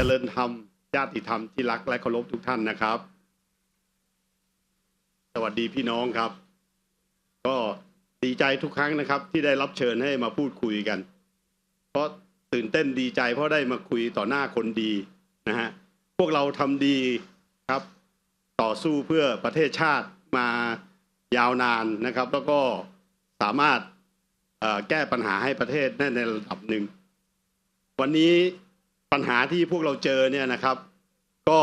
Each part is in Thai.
เจริญธรรมญาติธรรมที่รักและเคารพทุกท่านนะครับ สวัสดีพี่น้องครับ ก็ดีใจทุกครั้งนะครับ ที่ได้รับเชิญให้มาพูดคุยกัน เพราะตื่นเต้นดีใจเพราะได้มาคุยต่อหน้าคนดีนะฮะพวกเราทำดีครับ ต่อสู้เพื่อประเทศชาติมายาวนานนะครับ แล้วก็สามารถแก้ปัญหาให้ประเทศได้ในระดับหนึ่งวันนี้ ปัญหาที่พวกเราเจอเนี่ยนะครับ ก็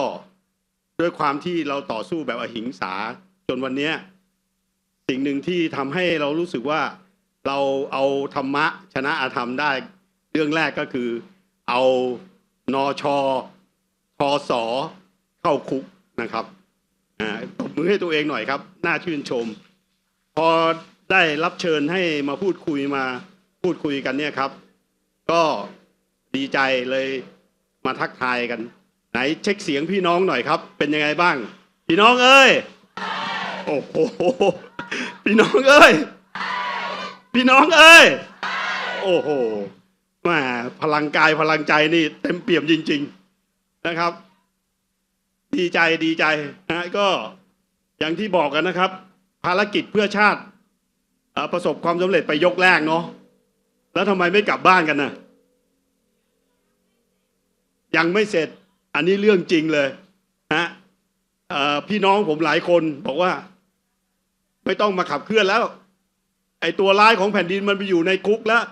ด้วยความที่เราต่อสู้แบบอหิงสา จนวันนี้สิ่งหนึ่งที่ทำให้เรารู้สึกว่าเราเอาธรรมะชนะอาธรรมได้ เรื่องแรกก็คือเอานอชอทอสอเข้าคุกนะครับอ่าตบมือให้ตัวเองหน่อยครับ น่าชื่นชม พอได้รับเชิญให้มาพูดคุยมาพูดคุยกันเนี่ยครับ ก็ดีใจเลย มาทักทายกัน ไหนเช็คเสียงพี่น้องหน่อยครับ เป็นยังไงบ้าง พี่น้องเอ้ยโอ้โหพี่น้องเอ้ยพี่น้องเอ้ยโอ้โหแหมพลังกายพลังใจนี่เต็มเปี่ยมจริง ๆนะครับ ดีใจดีใจนะก็อย่างที่บอกกันนะครับ ภารกิจเพื่อชาติประสบความสำเร็จไปยกแรกเนาะแล้วทำไมไม่กลับบ้านกันน่ะ ยังไม่เสร็จอันนี้เรื่องจริงเลยนะพี่น้องผมหลายคนบอกว่า ไม่ต้องมาขับเคลื่อนแล้ว ไอ้ตัวร้ายของแผ่นดินมันไปอยู่ในคุกแล้ว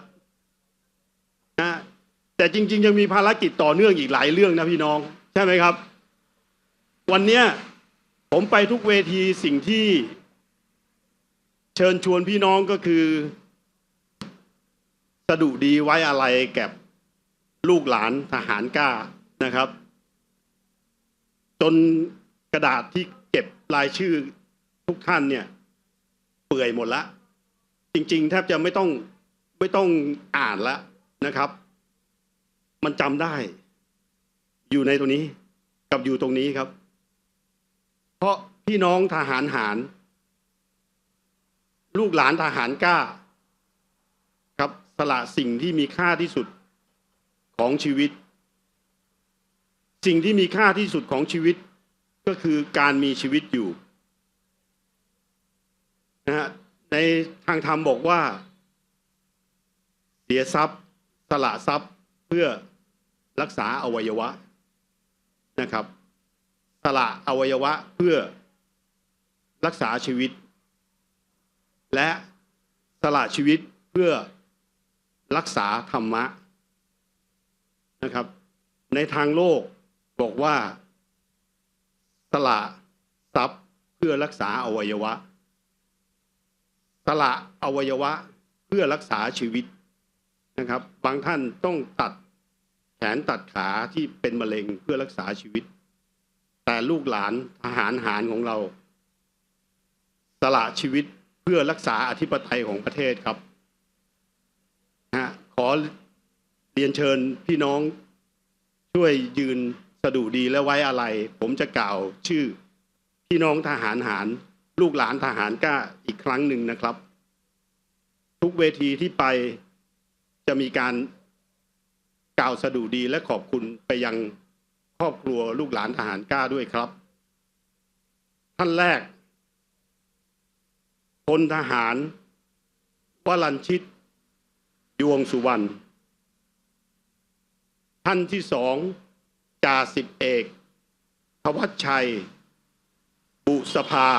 นะแต่จริง ๆ ยังมีภารกิจต่อเนื่องอีกหลายเรื่องนะพี่น้อง ใช่ไหมครับ วันเนี้ยผมไปทุกเวทีสิ่งที่เชิญชวนพี่น้องก็คือสดุดีไว้อะไรแก่ ลูกหลานทหารกล้านะครับ จนกระดาษที่เก็บรายชื่อทุกท่านเนี่ยเปื่อยหมดละ จริง ๆ แทบจะไม่ต้องไม่ต้องอ่านละนะครับ มันจำได้ อยู่ในตรงนี้กับอยู่ตรงนี้ครับ เพราะพี่น้องทหารหาร ลูกหลานทหารกล้า ครับสละสิ่งที่มีค่าที่สุด ของชีวิต สิ่งที่มีค่าที่สุดของชีวิตก็คือการมีชีวิตอยู่นะฮะในทางธรรมบอกว่า เสียทรัพย์ สละทรัพย์เพื่อรักษาอวัยวะนะครับ สละอวัยวะเพื่อรักษาชีวิต และสละชีวิตเพื่อรักษาธรรมะ นะครับ ในทางโลกบอกว่าสละทรัพย์เพื่อรักษาอวัยวะสละอวัยวะเพื่อรักษาชีวิตนะครับ บางท่านต้องตัดแขนตัดขาที่เป็นมะเร็งเพื่อรักษาชีวิต แต่ลูกหลานทหารหารของเราสละชีวิตเพื่อรักษาอธิปไตยของประเทศครับนะฮะขอ เรียนเชิญพี่น้องช่วยยืนสะดุดีและไว้อะไร ผมจะกล่าวชื่อพี่น้องทหารหารลูกหลานทหารกล้าอีกครั้งหนึ่งนะครับ ทุกเวทีที่ไปจะมีการกล่าวสะดุดีและขอบคุณไปยังครอบครัวลูกหลานทหารกล้าด้วยครับ ท่านแรกพลทหารวลันชิตยวงสุวรรณ ท่านที่สองจ่าสิบเอกทวัชชัย บุษภา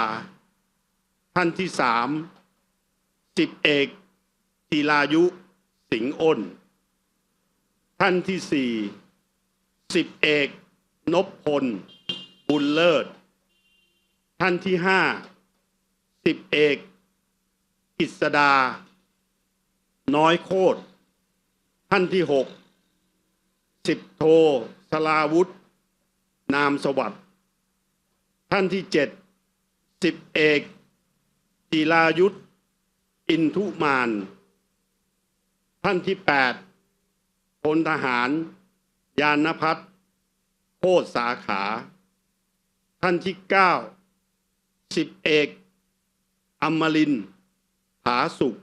ท่านที่สามสิบเอกทีลายุ สิงห์อ้น ท่านที่สี่สิบเอกนพพล บุญเลิศ ท่านที่ห้าสิบเอกกิษดา น้อยโคตร ท่านที่หก สิบโทสลาวุธ นามสวัสดิ์ท่านที่เจ็ดสิบเอกจีลายุทธอินทุมาน ท่านที่แปดพลทหาร ยานพัฒน์โคตสาขา ท่านที่เก้าสิบเอกอมรินผาสุข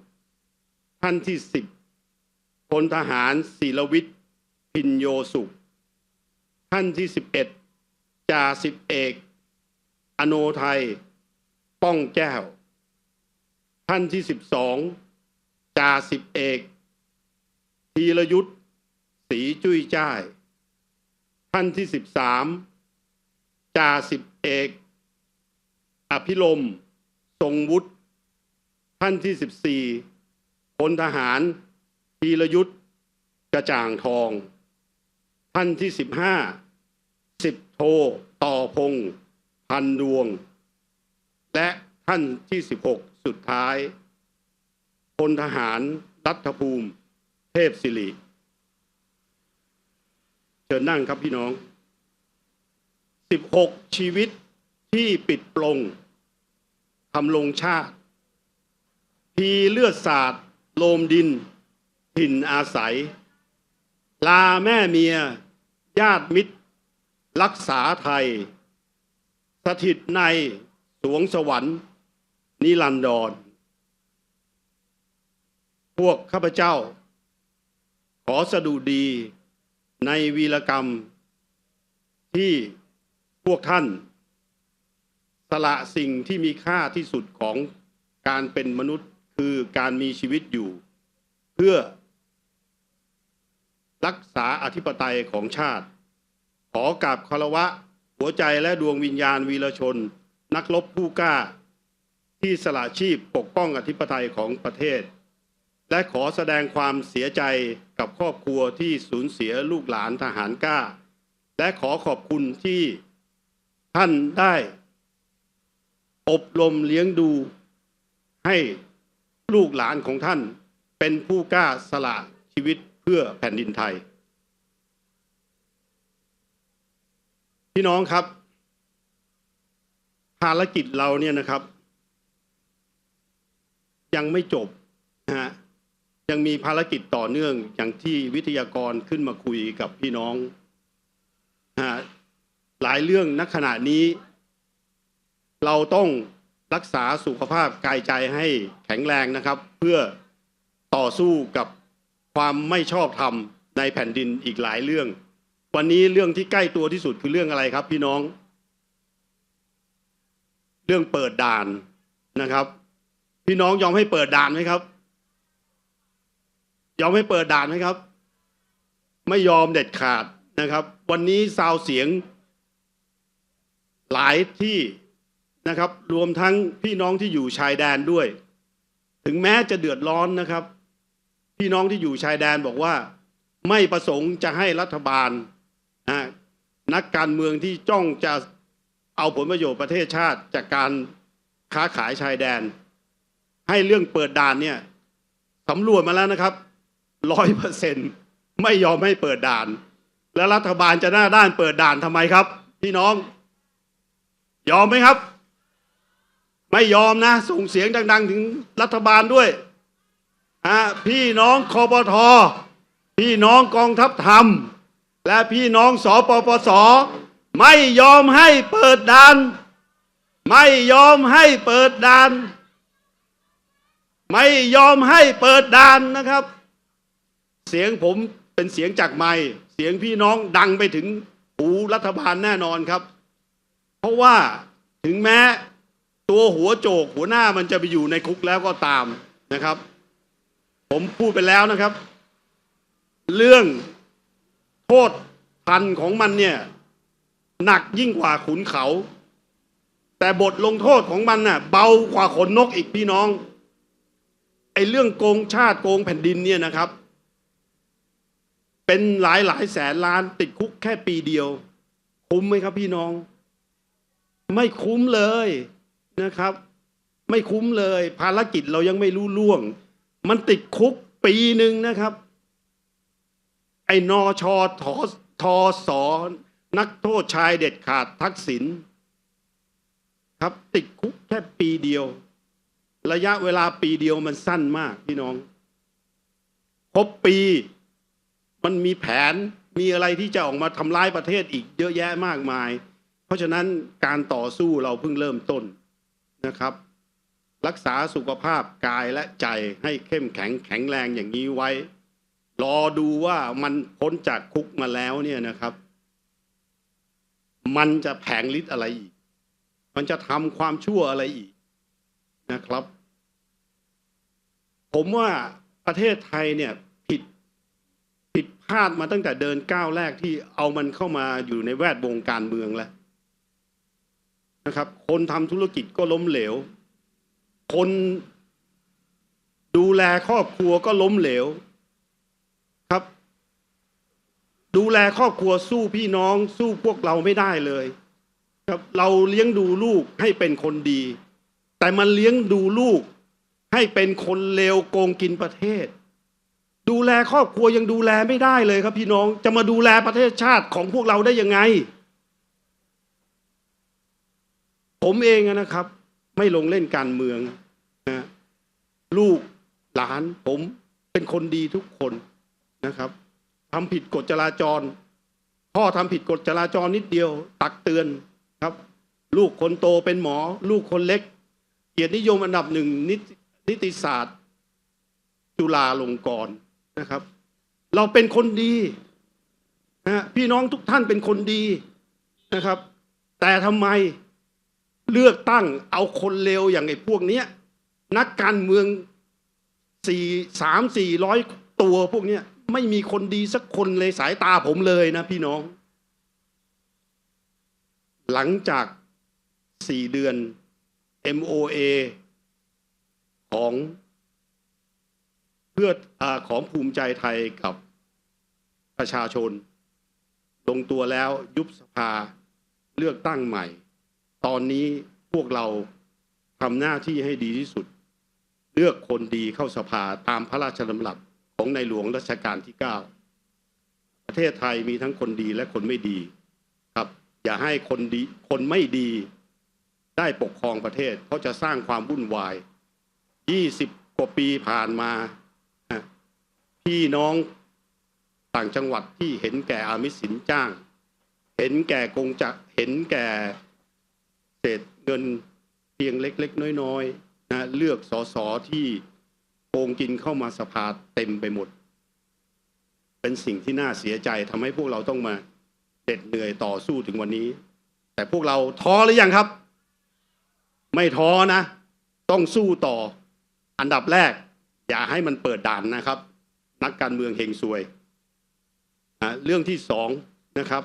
ท่านที่สิบพลทหารศิลวิทย์ พินโยสุข ท่านที่สิบเอ็ดจ่าสิบเอก อโนไทย ป้องแก้ว ท่านที่สิบสองจ่าสิบเอกธีรยุทธ์ศรีจุ้ยจ้าย ท่านที่สิบสามจ่าสิบเอก อภิรมทรงวุฒิท่านที่สิบสี่พลทหารธีรยุทธ์กระจ่างทอง ท่านที่สิบห้าสิบโทต่อพงพันดวง และท่านที่สิบหกสุดท้ายพลทหารรัฐภูมิ เทพศิริเชิญนั่งครับพี่น้องสิบหกชีวิตที่ปิดปลงทำลงชาติ พีเลือดสาดโลมดินถิ่นอาศัย ลาแม่เมีย ญาติมิตร รักษาไทย สถิตในสวงสวรรค์ นิรันดร พวกข้าพเจ้า ขอสะดุดีในวีรกรรม ที่พวกท่าน สละสิ่งที่มีค่าที่สุดของการเป็นมนุษย์คือการมีชีวิตอยู่ เพื่อ รักษาอธิปไตยของชาติ ขอกราบคารวะ หัวใจและดวงวิญญาณวีรชน นักรบผู้กล้า ที่สละชีพปกป้องอธิปไตยของประเทศ และขอแสดงความเสียใจกับครอบครัวที่สูญเสียลูกหลานทหารกล้า และขอขอบคุณที่ท่านได้ อบรมเลี้ยงดูให้ลูกหลานของท่านเป็นผู้กล้าสละชีวิต เพื่อแผ่นดินไทย พี่น้องครับ ภารกิจเราเนี่ยนะครับ ยังไม่จบนะฮะยังมีภารกิจต่อเนื่องอย่างที่วิทยากรขึ้นมาคุยกับพี่น้องนะฮะหลายเรื่องณขณะนี้ เราต้องรักษาสุขภาพกายใจให้แข็งแรงนะครับ เพื่อต่อสู้กับ ความไม่ชอบธรรมในแผ่นดินอีกหลายเรื่อง วันนี้เรื่องที่ใกล้ตัวที่สุดคือเรื่องอะไรครับ พี่น้อง เรื่องเปิดด่านนะครับ พี่น้องยอมให้เปิดด่านไหมครับ ยอมให้เปิดด่านไหมครับ ไม่ยอมเด็ดขาดนะครับ วันนี้ซาวเสียงหลายที่นะครับ รวมทั้งพี่น้องที่อยู่ชายแดนด้วย ถึงแม้จะเดือดร้อนนะครับ พี่น้องที่อยู่ชายแดนบอกว่า ไม่ประสงค์จะให้รัฐบาลนะนักการเมืองที่จ้องจะเอาผลประโยชน์ประเทศชาติจากการค้าขายชายแดน ให้เรื่องเปิดด่านเนี่ยสำรวจมาแล้วนะครับร้อยเปอร์เซ็นไม่ยอมให้เปิดด่าน แล้วรัฐบาลจะหน้าด้านเปิดด่านทำไมครับ พี่น้อง ยอมไหมครับ ไม่ยอมนะ ส่งเสียงดัง ๆ ถึงรัฐบาลด้วย ฮะพี่น้องคอปทพี่น้องกองทัพธรรม และพี่น้องสปปส ไม่ยอมให้เปิดด่าน ไม่ยอมให้เปิดด่าน ไม่ยอมให้เปิดด่านนะครับ เสียงผมเป็นเสียงจากไม้เสียงพี่น้องดังไปถึงหูรัฐบาลแน่นอนครับ เพราะว่าถึงแม้ตัวหัวโจกหัวหน้ามันจะไปอยู่ในคุกแล้วก็ตามนะครับ ผมพูดไปแล้วนะครับ เรื่องโทษพันของมันเนี่ย หนักยิ่งกว่าขุนเขา แต่บทลงโทษของมันน่ะ เบากว่าขนนกอีกพี่น้องไอ้เรื่องโกงชาติโกงแผ่นดินเนี่ยนะครับ เป็นหลายหลายแสนล้านติดคุกแค่ปีเดียว คุ้มไหมครับพี่น้อง ไม่คุ้มเลยนะครับ ไม่คุ้มเลย ภารกิจเรายังไม่รู้ล่วง มันติดคุกปีหนึ่งนะครับ ไอ้นอชอทอทอสอนักโทษชายเด็ดขาดทักษิณครับติดคุกแค่ปีเดียว ระยะเวลาปีเดียวมันสั้นมากพี่น้องครบปี มันมีแผนมีอะไรที่จะออกมาทำร้ายประเทศอีกเยอะแยะมากมาย เพราะฉะนั้นการต่อสู้เราเพิ่งเริ่มต้นนะครับ รักษาสุขภาพกายและใจให้เข้มแข็งแข็งแรงอย่างนี้ไว้ รอดูว่ามันพ้นจากคุกมาแล้วเนี่ยนะครับ มันจะแผงฤทธิ์อะไรอีก มันจะทำความชั่วอะไรอีกนะครับ ผมว่าประเทศไทยเนี่ยผิดผิดพลาดมาตั้งแต่เดินก้าวแรกที่เอามันเข้ามาอยู่ในแวดวงการเมืองแล้วนะครับ คนทำธุรกิจก็ล้มเหลว คนดูแลครอบครัวก็ล้มเหลวครับ ดูแลครอบครัวสู้พี่น้องสู้พวกเราไม่ได้เลย ครับเราเลี้ยงดูลูกให้เป็นคนดี แต่มันเลี้ยงดูลูกให้เป็นคนเลวโกงกินประเทศ ดูแลครอบครัวยังดูแลไม่ได้เลยครับ พี่น้องจะมาดูแลประเทศชาติของพวกเราได้ยังไง ผมเองนะครับ ไม่ลงเล่นการเมือง ลูกหลานผมเป็นคนดีทุกคนนะครับทำผิดกฎจราจร พ่อทำผิดกฎจราจรนิดเดียว ตักเตือนครับ ลูกคนโตเป็นหมอ ลูกคนเล็ก เกียรตินิยมอันดับหนึ่งนิตินิติศาสตร์ จุฬาลงกรณ์นะครับ เราเป็นคนดีนะฮะพี่น้องทุกท่านเป็นคนดีนะครับ แต่ทำไมเลือกตั้งเอาคนเลวอย่างไอ้พวกเนี้ย นักการเมืองสี่สามสี่ร้อยตัวพวกเนี้ยไม่มีคนดีสักคนเลยสายตาผมเลยนะพี่น้อง หลังจากสี่เดือน MOA ของเพื่ออของภูมิใจไทยกับประชาชน ลงตัวแล้วยุบสภาเลือกตั้งใหม่ ตอนนี้พวกเราทำหน้าที่ให้ดีที่สุด ลือกคนดีเข้าสภาตามพระราชดำรัสของในหลวงรัชกาลที่ 9 ประเทศไทยมีทั้งคนดีและคนไม่ดีครับ อย่าให้คนดีคนไม่ดีได้ปกครองประเทศ เพราะจะสร้างความวุ่นวาย 20 กว่าปีผ่านมา พี่น้องต่างจังหวัดที่เห็นแก่อามิสินจ้าง เห็นแก่กงจักเห็นแก่เศษเงินเพียงเล็ก ๆ น้อย ๆ นะเลือกสสที่โกงกินเข้ามาสภาเต็มไปหมด เป็นสิ่งที่น่าเสียใจทำให้พวกเราต้องมาเด็ดเหนื่อยต่อสู้ถึงวันนี้ แต่พวกเราท้อหรือยังครับ ไม่ท้อนะ ต้องสู้ต่ออันดับแรก อย่าให้มันเปิดด่านนะครับ นักการเมืองเฮงซวยอะเรื่องที่สองนะครับ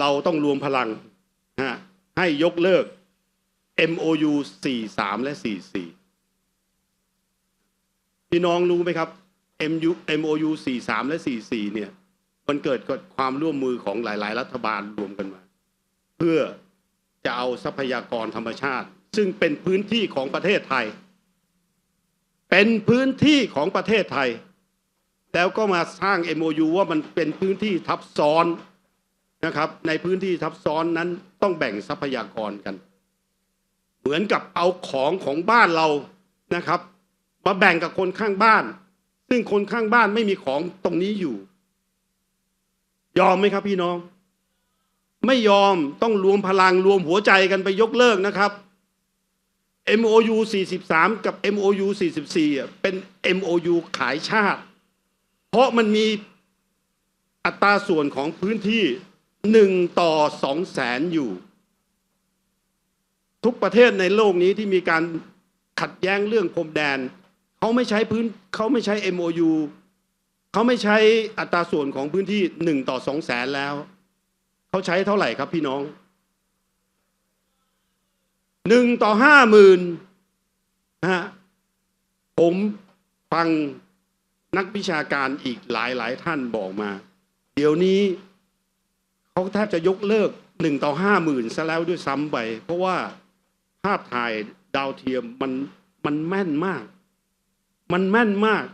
เราต้องรวมพลังฮะให้ยกเลิก MOU 43 และ 44 พี่น้องรู้ไหมครับ MU MOU 43 และ 44 เนี่ย มันเกิดกับความร่วมมือของหลาย ๆ รัฐบาลรวมกันมา เพื่อจะเอาทรัพยากรธรรมชาติ ซึ่งเป็นพื้นที่ของประเทศไทย เป็นพื้นที่ของประเทศไทย แล้วก็มาสร้าง MOU ว่ามันเป็นพื้นที่ทับซ้อนนะครับ ในพื้นที่ทับซ้อนนั้นต้องแบ่งทรัพยากรกัน เหมือนกับเอาของของบ้านเรานะครับมาแบ่งกับคนข้างบ้าน ซึ่งคนข้างบ้านไม่มีของตรงนี้อยู่ ยอมไหมครับพี่น้อง ไม่ยอมต้องรวมพลังรวมหัวใจกันไปยกเลิกนะครับ MOU 43 กับ MOU 44อะเป็น MOU ขายชาติ เพราะมันมีอัตราส่วนของพื้นที่หนึ่งต่อสองแสนอยู่ ทุกประเทศในโลกนี้ที่มีการขัดแย้งเรื่องพรมแดนเขาไม่ใช้พื้นเขาไม่ใช้ MOU เขาไม่ใช้อัตราส่วนของพื้นที่หนึ่งต่อสองแสนแล้ว เขาใช้เท่าไหร่ครับพี่น้องหนึ่งต่อห้าหมื่นนะฮะผมฟังนักวิชาการอีกหลายหลายท่านบอกมา เดี๋ยวนี้เขาแทบจะยกเลิกหนึ่งต่อห้าหมื่นซะแล้วด้วยซ้ำไป เพราะว่า ภาพถ่ายดาวเทียมมันมันแม่นมาก มันแม่นมาก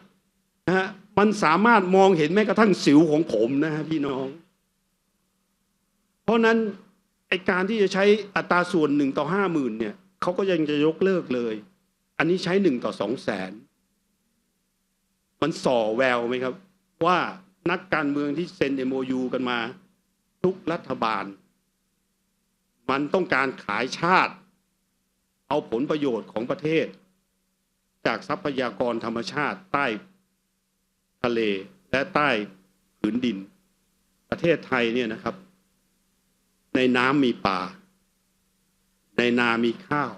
นะฮะมันสามารถมองเห็นแม้กระทั่งสิวของผมนะฮะพี่น้อง เพราะนั้นไอการที่จะใช้อัตราส่วนหนึ่งต่อห้าหมื่นเนี่ยเขาก็ยังจะยกเลิกเลย อันนี้ใช้หนึ่งต่อสองแสนมันส่อแววไหมครับ ว่านักการเมืองที่เซ็น MOU กันมา ทุกรัฐบาล มันต้องการขายชาติ เอาผลประโยชน์ของประเทศ จากทรัพยากรธรรมชาติใต้ทะเลและใต้ผืนดิน ประเทศไทยเนี่ยนะครับ ในน้ำมีปลาในนามีข้าว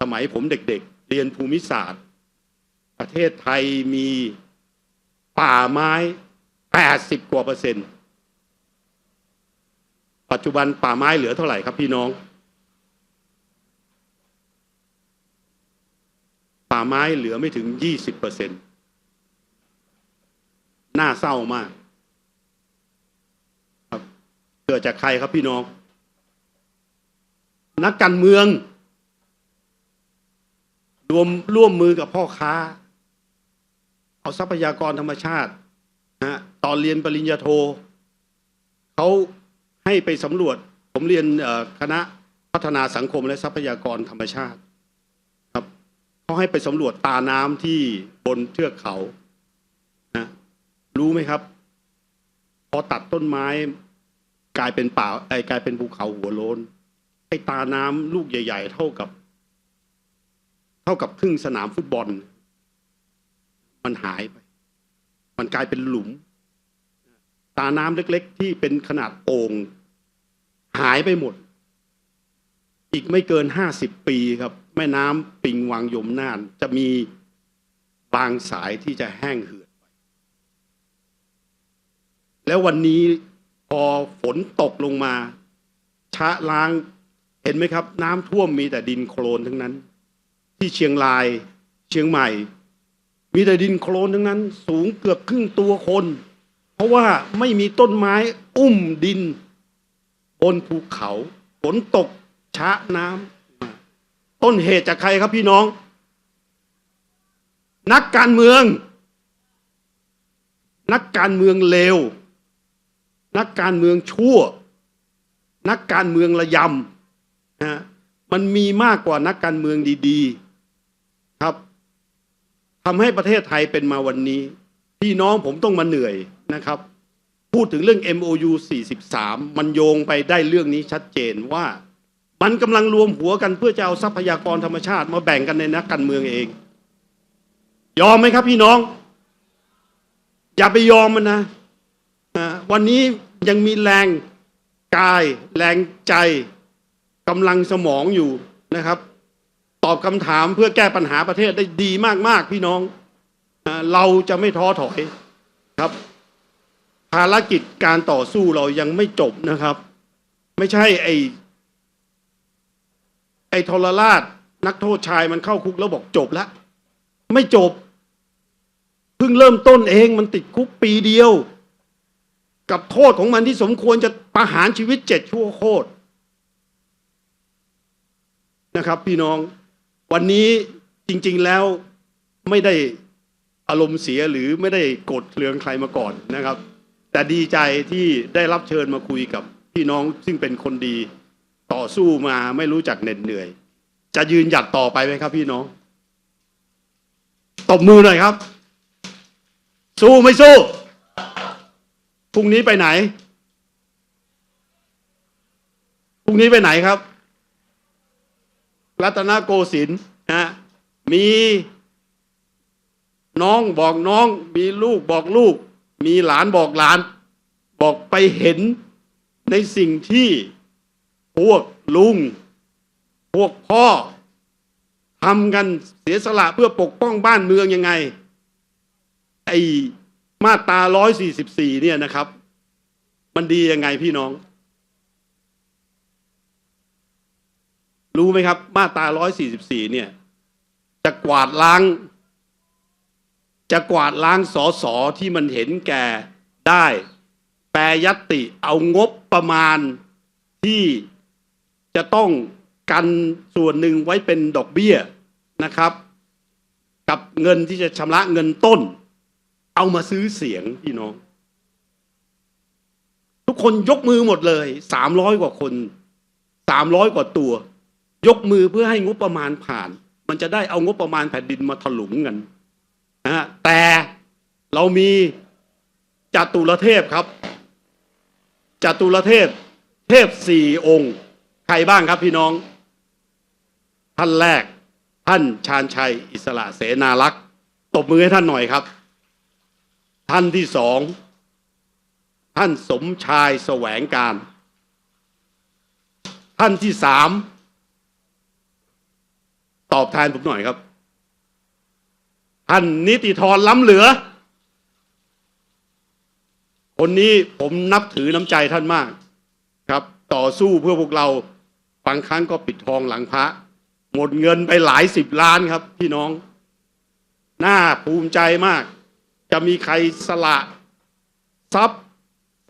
สมัยผมเด็กๆเรียนภูมิศาสตร์ ประเทศไทยมีป่าไม้ 80 กว่าเปอร์เซ็นต์ ปัจจุบันป่าไม้เหลือเท่าไหร่ครับพี่น้อง ป่าไม้เหลือไม่ถึง20เปอร์เซ็นต์น่าเศร้ามาก ครับเกิดจากใครครับพี่น้อง นักการเมือง รวมร่วมมือกับพ่อค้า เอาทรัพยากรธรรมชาตินะตอนเรียนปริญญาโทเขาให้ไปสำรวจ ผมเรียนคณะพัฒนาสังคมและทรัพยากรธรรมชาติ เขาให้ไปสำรวจตาน้ำที่บนเทือกเขานะรู้ไหมครับ พอตัดต้นไม้กลายเป็นป่าไอ้กลายเป็นภูเขาหัวโลนไอ้ตาน้ำลูกใหญ่ ๆ เท่ากับ เท่ากับครึ่งสนามฟุตบอล มันหายไป มันกลายเป็นหลุม ตาน้ำเล็ก ๆ ที่เป็นขนาดโอ่งหายไปหมด อีกไม่เกินห้าสิบปีครับ แม่น้ำปิงวังยมน่าน จะมีบางสายที่จะแห้งเหือดไปแล้ววันนี้พอฝนตกลงมาชะล้างเห็นไหมครับ น้ำท่วมมีแต่ดินโคลนทั้งนั้น ที่เชียงรายเชียงใหม่ มีแต่ดินโคลนทั้งนั้น สูงเกือบครึ่งตัวคน เพราะว่าไม่มีต้นไม้อุ้มดินบนภูเขาฝนตกชะน้ำ ต้นเหตุจากใครครับพี่น้อง นักการเมือง นักการเมืองเลว นักการเมืองชั่ว นักการเมืองระยำนะฮะมันมีมากกว่านักการเมืองดีๆ ครับทำให้ประเทศไทยเป็นมาวันนี้ พี่น้องผมต้องมาเหนื่อยนะครับ พูดถึงเรื่อง MOU 43 มันโยงไปได้เรื่องนี้ชัดเจนว่า มันกำลังรวมหัวกันเพื่อจะเอาทรัพยากรธรรมชาติ มาแบ่งกันในนักการเมืองเอง ยอมไหมครับพี่น้อง อย่าไปยอมมันนะวันนี้ยังมีแรงกาย แรงใจกำลังสมองอยู่นะครับ ตอบคำถามเพื่อแก้ปัญหาประเทศได้ดีมาก ๆ พี่น้อง เราจะไม่ท้อถอยครับ ภารกิจการต่อสู้เรายังไม่จบนะครับ ไม่ใช่ไอ ไอ้ทรราชนักโทษชายมันเข้าคุกแล้วบอกจบแล้ว ไม่จบ เพิ่งเริ่มต้นเองมันติดคุกปีเดียว กับโทษของมันที่สมควรจะประหารชีวิตเจ็ดชั่วโคตรนะครับ พี่น้องวันนี้จริง ๆแล้วไม่ได้อารมณ์เสียหรือไม่ได้โกรธเคืองใครมาก่อนนะครับ แต่ดีใจที่ได้รับเชิญมาคุยกับพี่น้องซึ่งเป็นคนดี ต่อสู้มาไม่รู้จักเหน็ดเหนื่อย จะยืนหยัดต่อไปไหมครับพี่น้องตบมือหน่อยครับ สู้ไม่สู้พรุ่งนี้ไปไหนพรุ่งนี้ไปไหนครับ รัตนโกสินทร์นะมีน้องบอกน้อง มีลูกบอกลูก มีหลานบอกหลาน บอกไปเห็นในสิ่งที่ พวกลุง พวกพ่อทำกันเสียสละเพื่อปกป้องบ้านเมืองยังไง ไอมาตราร้อยสี่สิบสี่เนี่ยนะครับ มันดียังไงพี่น้อง รู้ไหมครับ มาตราร้อยสี่สิบสี่เนี่ย จะกวาดล้าง จะกวาดล้างสอสอที่มันเห็นแก่ได้ แปรยตติเอางบประมาณที่ จะต้องกันส่วนหนึ่งไว้เป็นดอกเบี้ยนะครับ กับเงินที่จะชำระเงินต้น เอามาซื้อเสียงพี่น้อง ทุกคนยกมือหมดเลยสามร้อยกว่าคนสามร้อยกว่าตัว ยกมือเพื่อให้งบประมาณผ่าน มันจะได้เอางบประมาณแผ่นดินมาถลุงกันนะฮะแต่เรามีจตุรเทพครับจตุรเทพ เทพสี่องค์ ใครบ้างครับพี่น้อง ท่านแรก ท่านชาญชัย อิสระเสนารักษ์ตบมือให้ท่านหน่อยครับ ท่านที่สอง ท่านสมชายแสวงการ ท่านที่สาม ตอบแทนผมหน่อยครับ ท่านนิติธรล้ำเหลือ คนนี้ผมนับถือน้ำใจท่านมากครับ ต่อสู้เพื่อพวกเรา บางครั้งก็ปิดทองหลังพระ หมดเงินไปหลายสิบล้านครับ พี่น้อง น่าภูมิใจมาก จะมีใครสละทรัพย์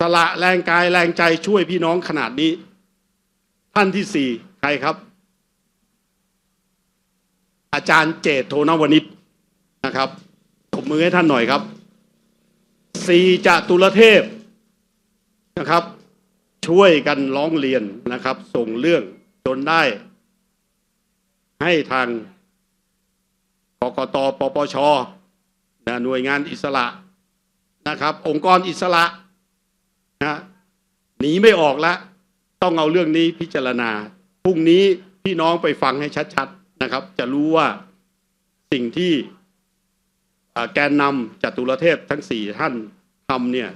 สละแรงกายแรงใจช่วยพี่น้องขนาดนี้ ท่านที่สี่ใครครับ อาจารย์เจตโทนวนิชนะครับตบมือให้ท่านหน่อยครับสี่จตุรเทพนะครับ ช่วยกันร้องเรียนนะครับ ส่งเรื่อง จนได้ ให้ทางกกตปปชนะหน่วยงานอิสระนะครับ องค์กรอิสระนะหนีไม่ออกแล้วต้องเอาเรื่องนี้พิจารณาพรุ่งนี้พี่น้องไปฟังให้ชัดๆนะครับ จะรู้ว่าสิ่งที่แกนนำจตุรเทพทั้งสี่ท่านทำเนี่ย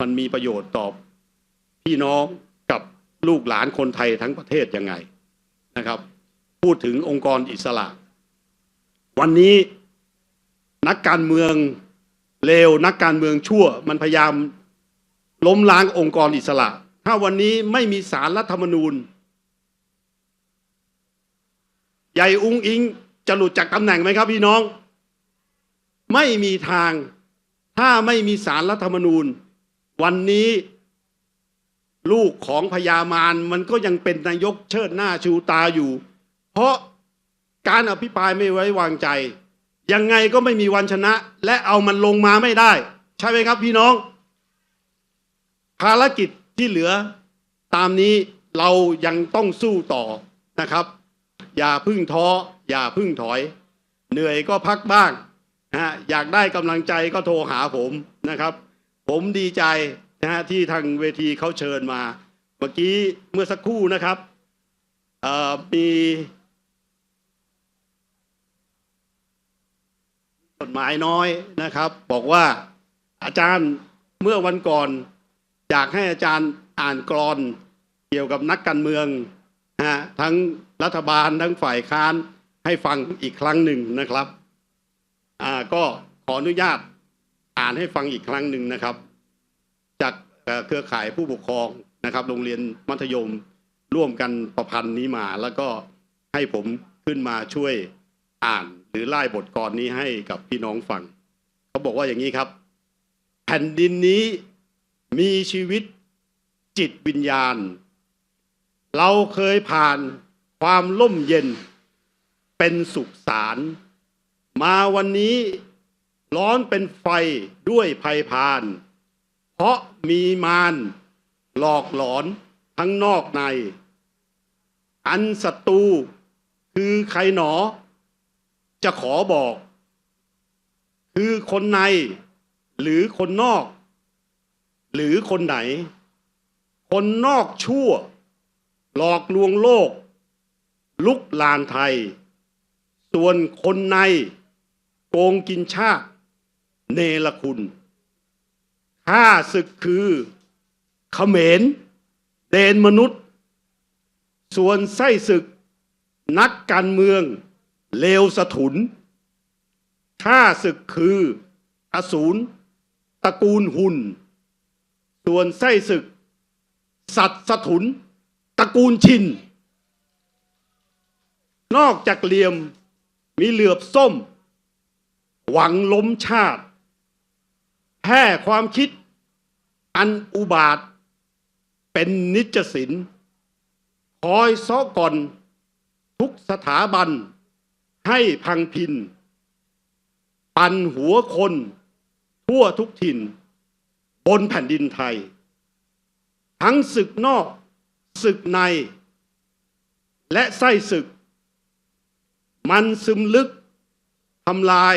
มันมีประโยชน์ต่อพี่น้อง ลูกหลานคนไทยทั้งประเทศยังไงนะครับ พูดถึงองค์กรอิสระ วันนี้นักการเมืองเลวนักการเมืองชั่ว มันพยายามล้มล้างองค์กรอิสระ ถ้าวันนี้ไม่มีสารรัฐธรรมนูญใหญ่อุ้งอิงจะหลุดจากตำแหน่งไหมครับพี่น้อง ไม่มีทางถ้าไม่มีสารรัฐธรรมนูญ วันนี้ ลูกของพญามารมันก็ยังเป็นนายกเชิดหน้าชูตาอยู่ เพราะการอภิปรายไม่ไว้วางใจ ยังไงก็ไม่มีวันชนะ และเอามันลงมาไม่ได้ ใช่ไหมครับพี่น้อง ภารกิจที่เหลือตามนี้เรายังต้องสู้ต่อนะครับ อย่าพึ่งท้อ อย่าพึ่งถอย เหนื่อยก็พักบ้างนะฮะอยากได้กำลังใจก็โทรหาผมนะครับ ผมดีใจ นะฮะที่ทางเวทีเขาเชิญมา เมื่อกี้เมื่อสักครู่นะครับมีกฎหมายน้อยนะครับ บอกว่าอาจารย์เมื่อวันก่อนอยากให้อาจารย์อ่านกรอนเกี่ยวกับนักการเมืองนะฮะทั้งรัฐบาลทั้งฝ่ายค้านให้ฟังอีกครั้งหนึ่งนะครับอ่าก็ขออนุญาตอ่านให้ฟังอีกครั้งหนึ่งนะครับ จากเครือข่ายผู้ปกครองนะครับ โรงเรียนมัธยมร่วมกันประพันธ์นี้มา แล้วก็ให้ผมขึ้นมาช่วยอ่านหรือไล่บทกรนี้ให้กับพี่น้องฟังเขาบอกว่าอย่างนี้ครับ แผ่นดินนี้มีชีวิตจิตวิญญาณ เราเคยผ่านความล่มเย็น เป็นสุขสาร มาวันนี้ร้อนเป็นไฟด้วยภัยพาน เพราะมีมารหลอกหลอนทั้งนอกใน อันศัตรูคือใครหนอ จะขอบอก คือคนใน หรือคนนอก หรือคนไหน คนนอกชั่ว หลอกลวงโลก ลุกลานไทย ส่วนคนใน โกงกินชาติ เนรคุณ ข้าศึกคือเขมรเดนมนุษย์ ส่วนไส้ศึก นักการเมือง เลวสถุนข้าศึกคืออสูรตระกูลหุ่น ส่วนไส้ศึก สัตว์สถุนตระกูลชิน นอกจากเหลี่ยมมีเหลือบส้ม หวังล้มชาติแพร่ความคิด อันอุบาท เป็นนิจศินคอยซ้อก่อนทุกสถาบัน ให้พังพิน ปันหัวคน ทั่วทุกถิ่น บนแผ่นดินไทย ทั้งศึกนอก ศึกใน และไส้ศึก มันซึมลึกทำลาย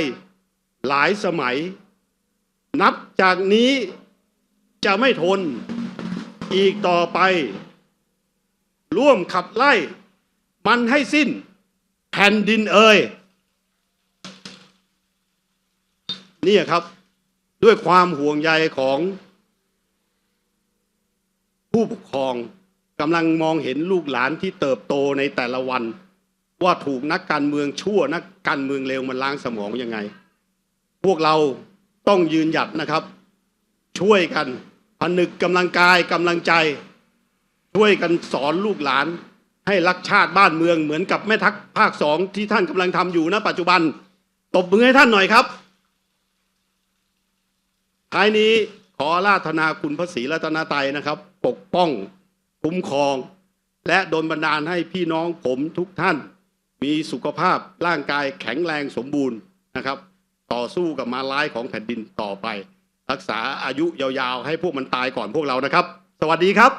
หลายสมัย นับจากนี้ จะไม่ทนอีกต่อไป ร่วมขับไล่ มันให้สิ้นแผ่นดินเอ่ยนี่ครับด้วยความห่วงใยของ ผู้ปกครองกำลังมองเห็นลูกหลานที่เติบโตในแต่ละวัน ว่าถูกนักการเมืองชั่วนักการเมืองเลวมันล้างสมองยังไง พวกเราต้องยืนหยัดนะครับ ช่วยกัน ผนึกกำลังกายกำลังใจ ช่วยกันสอนลูกหลาน ให้รักชาติบ้านเมืองเหมือนกับแม่ทัพภาคสองที่ท่านกำลังทำอยู่ณปัจจุบัน ตบมือให้ท่านหน่อยครับท้ายนี้ขอราธนาคุณพระศรีรัตนตรัยนะครับ ปกป้องคุ้มครอง และดลบันดาลให้พี่น้องผมทุกท่าน มีสุขภาพร่างกายแข็งแรงสมบูรณ์นะครับ ต่อสู้กับมารร้ายของแผ่นดินต่อไป รักษาอายุยาวๆ ให้พวกมันตายก่อนพวกเรานะครับ สวัสดีครับ